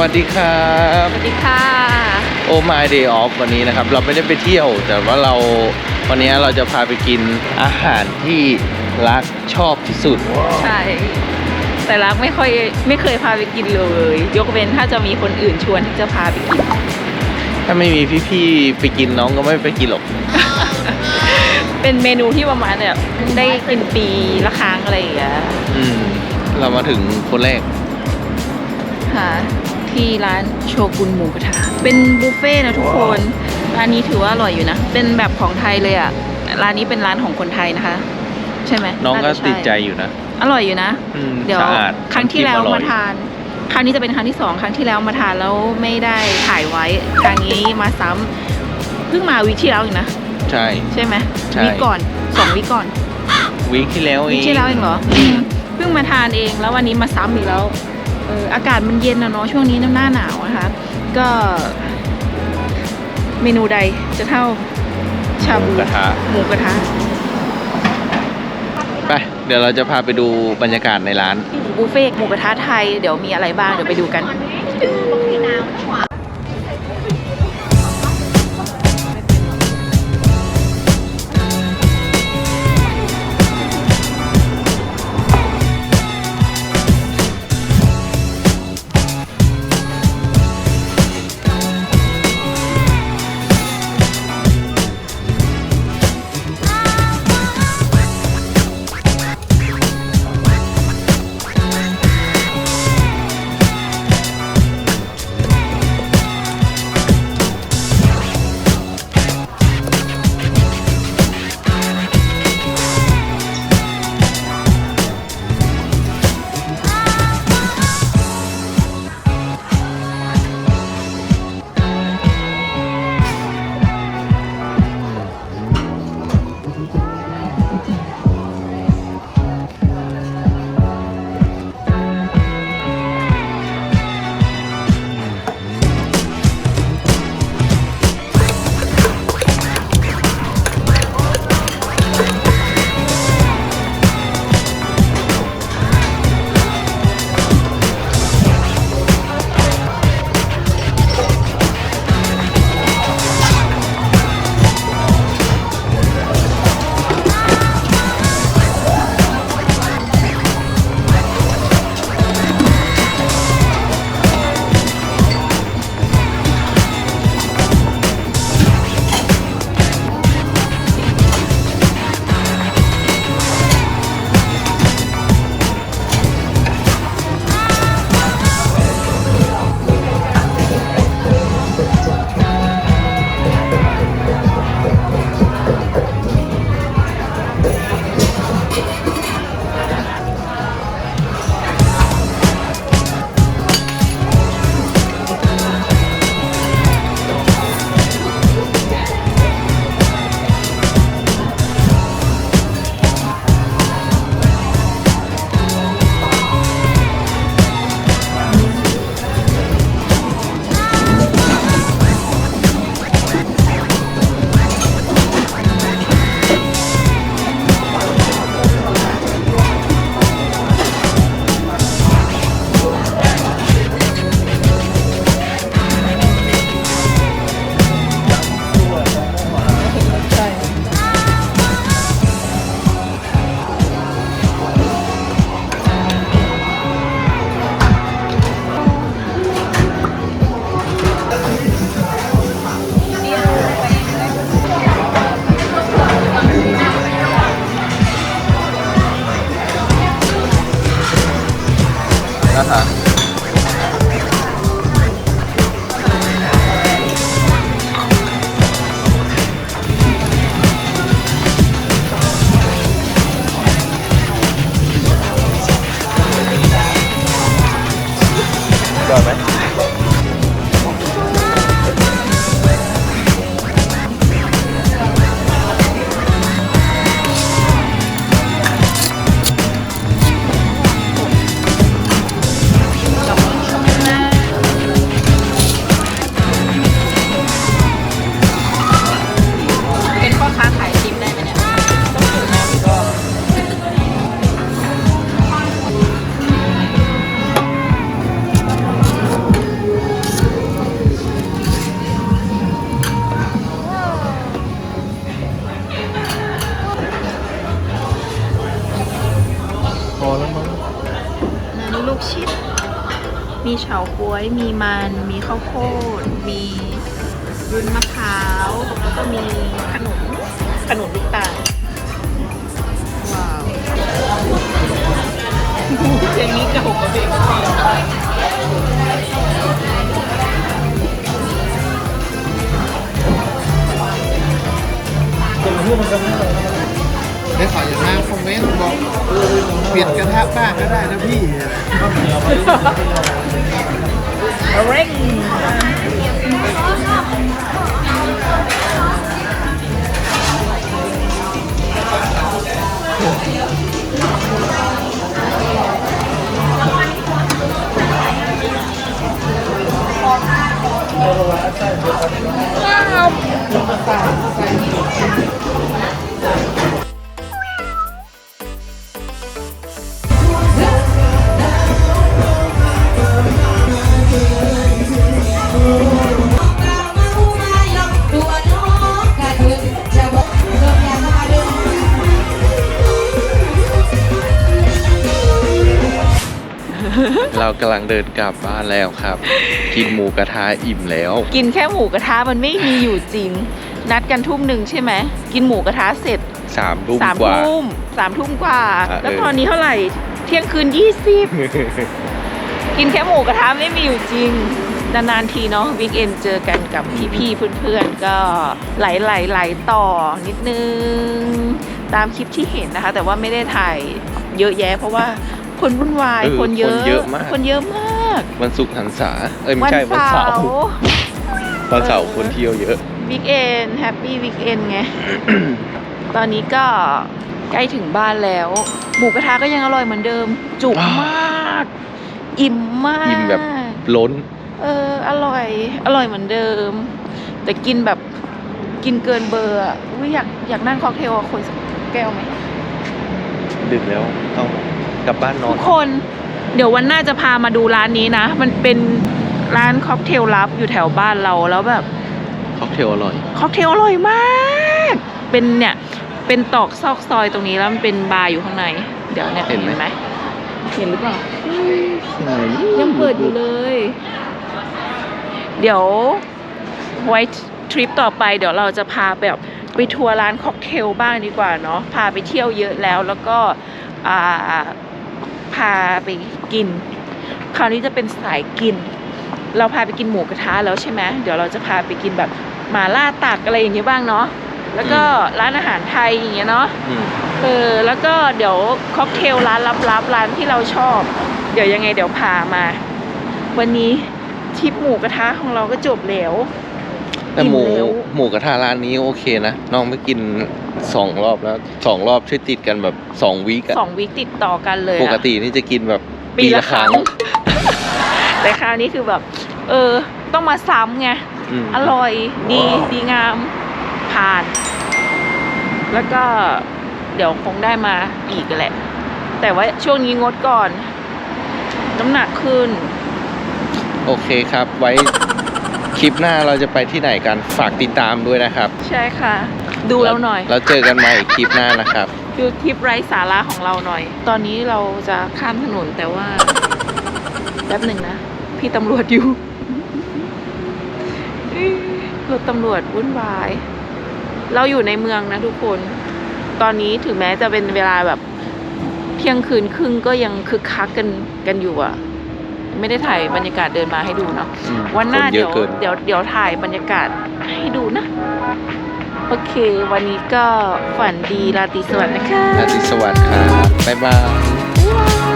วัสดีครับสวัสดีค่ะโอ my day off วันนี้นะครับ เราไม่ได้ไปเที่ยว แต่ว่าเราวันนี้เราจะพาไปกินอาหารที่รักชอบที่สุด ใช่ แต่รักไม่ค่อยไม่เคยพาไปกินเลย ยกเว้นถ้าจะมีคนอื่นชวนที่จะพาไปกิน ถ้าไม่มีพี่ๆไปกินน้องก็ไม่ไปกินหรอก เป็นเมนูที่ประมาณแบบได้กินปีละครั้งอะไรอย่างเงี้ยอืม เรามาถึงคนแรกค่ะ ที่ร้านโชกุนหมูกระทะเป็นบุฟเฟ่ต์นะทุกคนร้านนี้ถือว่าอร่อยอยู่นะ เป็นแบบของไทยเลยอะร้านนี้เป็นร้านของคนไทยนะคะ ใช่ไหมน้องก็าะติดใจช่อยู่นะ อร่อยอยู่นะอืมเดี๋ยวสะอาดครั้งที่แล้วน้ำจิ้อร่มาอยทาน ครั้งนี้จะเป็นครั้งที่สองครั้งที่แล้วมาทานแล้วไม่ได้ถ่ายไว้ครั้งนี้มาซ้ำเพิ่งมาวีคที่แล้วเองนะใช่ ใช่ไหมใช่วีคก่อนสองวีคก่อน วีคที่แล้วเอวีคงที่แล้วเองเหรออืมเพิ่งมาทานเองแล้ววันนี้มาซ้ำอีกแล้วเอออากาศมันเย็นนะเนาะช่วงนี้น้ำหน้าหนาวนะคะ ก็เมนูใดจะเท่าชาหมูบูกระทะ หมูกระทะ ไป เดี๋ยวเราจะพาไปดูบรรยากาศในร้าน บุฟเฟ่ต์หมูกระทะไทย เดี๋ยวมีอะไรบ้าง เดี๋ยวไปดูกันอ ค่ะยอดไหม มีเฉาก๊วย มีมัน มีข้าวโพด มีวุ้นมะพร้าว แล้วก็มีขนม ขนมลูกตาล ว้าวเพลงนี้จะหกกับเพลงได้ขออย่างมากคอมเมนต์บอกเปลี่ยนกระทะบ้างก็ได้นะพี่ เร่ เรากำลังเดินกลับบ้านแล้วครับ กินหมูกระทะอิ่มแล้ว กินแค่หมูกระทะมันไม่มีอยู่จริง นัดกันทุ่มหนึ่งใช่ไหม กินหมูกระทะเสร็จสามทุ่มสามกว่า ทุ่มสามทุ่มกว่า อะแล้วเออ ตอนนี้เท่าไหร่ เที่ยงคืนยี่สิบกินแค่หมูกระทะไม่มีอยู่จริง นานๆทีเนาะวิกเอนเจอกันกับพี่ๆเพื่อนๆ ก็ไหลไหลไหลๆต่อนิดนึง ตามคลิปที่เห็นนะคะ แต่ว่าไม่ได้ถ่ายเยอะแยะ เพราะว่า คนวุ่นวายเออคนเยอะ คนเยอะมาก คนเยอะมากวันศุกร์หันษาเอ้ยไม่ใช่วันเสาร์วันเสาร์คนเที่ยวเยอะ วิกเอนแฮปปี้วิกเอนไง ตอนนี้ก็ใกล้ถึงบ้านแล้ว หมูกระทะก็ยังอร่อยเหมือนเดิม จุกว้าวมาก อิ่มมากอิ่มแบบล้น เออ อร่อย อร่อยเหมือนเดิม แต่กินแบบกินเกินเบอร์อะอุ๊ยอยากอยากนั่งค็อกเทลกับคนสักแก้วไหมดึกแล้วต้อง กลับบ้านนอทุนกคน เดี๋ยววันหน้าจะพามาดูร้านนี้นะ มันเป็นร้านค็อกเทลลับอยู่แถวบ้านเราแล้วแบบค็อกเทลอร่อย ค็อกเทลอร่อยมาก เป็นเนี่ย เป็นตอกซอกซอยตรงนี้แล้วมันเป็นบาร์อยู่ข้างใน เดี๋ยวเนี่ยเห็นไหม ไหมเห็นหรือเปล่ายังเปิดอยู่เลย เดี๋ยวไว้ทริปต่อไปเดี๋ยวเราจะพาแบบไปทัวร์ร้านค็อกเทลบ้างดีกว่าเนาะ พาไปเที่ยวเยอะแล้วแล้วก็อ่า พาไปกิน คราวนี้จะเป็นสายกิน เราพาไปกินหมูกระทะแล้วใช่ไหมเดี๋ยวเราจะพาไปกินแบบหมาล่าตักอะไรอย่างเงี้ยบ้างเนาะแล้วก็ร้านอาหารไทยอย่างเงี้ยเนาะอืมเออแล้วก็เดี๋ยวค็อกเทลร้านลับๆร้านที่เราชอบ เดี๋ยวยังไงเดี๋ยวพามา วันนี้ทริปหมูกระทะของเราก็จบแล้ว แต่หมูอิ่มแล้ว หมูกระทะร้านนี้โอเคนะน้องไปกินสองรอบแล้วสองรอบช่วยติดกันแบบสองวีกอะสองวีคติดต่อกันเลยอะปกตินี่จะกินแบบปีละครั้ง แต่คราวนี้คือแบบ เออ ต้องมาซ้ำไงอืมอร่อยดีดีงามผ่าน แล้วก็เดี๋ยวคงได้มาอีกแหละ แต่ว่าช่วงนี้งดก่อน น้ำหนักขึ้น โอเคครับ ไว้ คลิปหน้าเราจะไปที่ไหนกันฝากติดตามด้วยนะครับ ใช่ค่ะ ดูเราหน่อยแล้วเจอกันใหม่คลิปหน้านะครับ ดูทริปไร้สาระของเราหน่อย ตอนนี้เราจะข้ามถนนแต่ว่าแป๊บหนึ่งนะ พี่ตำรวจอยู่รถตำรวจวุ่นวาย เราอยู่ในเมืองนะทุกคน ตอนนี้ถึงแม้จะเป็นเวลาแบบเที่ยงคืนครึ่งก็ยังคึกคักกันกันอยู่อะ ไม่ได้ถ่ายบรรยากาศเดินมาให้ดูเนาะอืมวันหน้าคนเยเดี๋ยอะวเกิน เดี๋ยวเดี๋ยวถ่ายบรรยากาศให้ดูนะ โอเค วันนี้ก็ฝันดีราตรีสวัสดิ์นะคะ ราตรีสวัสดิ์ครับบ๊ายบายว้าว